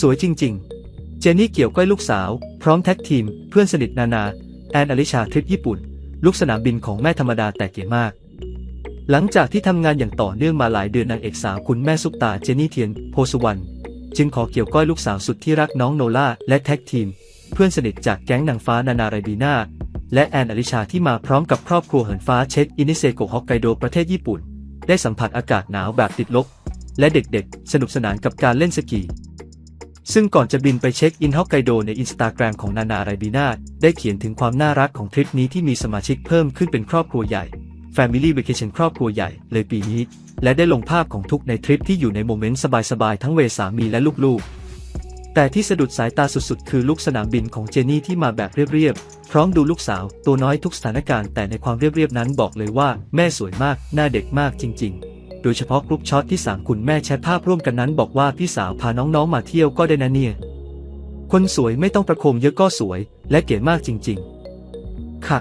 สวยจริง ๆ เจนนี่เกี่ยวก้อยลูกสาว พร้อมแท็กทีม เพื่อนสนิทนานา แอนอลิชาทริปญี่ปุ่น ลูกสนามบินของแม่ธรรมดาแต่เก๋มาก หลังจากที่ทำงานอย่างต่อเนื่องมาหลายเดือนนางเอกสาวคุณแม่ซุปตาเจนนี่เทียนโพสุวรรณจึงขอเกี่ยวก้อยลูกสาวสุดที่รักน้องโนล่าและแท็กทีม เพื่อนสนิทจากแก๊งนางฟ้านานาไรบีนาและแอนอลิชาที่มาพร้อมกับครอบครัวเหินฟ้าเช็คอินิเซโกฮอกไกโดประเทศญี่ปุ่น ได้สัมผัสอากาศหนาวแบบติดลบ และเด็กๆ สนุกสนานกับการเล่นสกี ซึ่งก่อนจะบินไปเช็คอินฮอกไกโดในอินสตาแกรมของนานาไรบีนาได้เขียนถึงความน่ารักของทริปนี้ที่มีสมาชิกเพิ่มขึ้นเป็นครอบครัวใหญ่ Family Vacation ครอบครัวใหญ่เลยปีนี้ และได้ลงภาพของทุกในทริปที่อยู่ในโมเมนต์สบายๆทั้งเวสามีและลูกๆ แต่ที่สะดุดสายตาสุดๆ คือลูกสนามบินของเจนี่ที่มาแบบเรียบๆ พร้อมดูลูกสาวตัวน้อยทุกสถานการณ์แต่ในความเรียบๆนั้นบอกเลยว่าแม่สวยมากหน้าเด็กมากจริง ๆ โดยเฉพาะกรุ๊ปช็อตที่สามคุณแม่แชทภาพร่วมกันนั้น บอกว่าพี่สาวพาน้องๆมาเที่ยวก็ได้นะเนี่ย คนสวยไม่ต้องประโคมเยอะก็สวย และเก๋มากจริง ๆ ค่ะ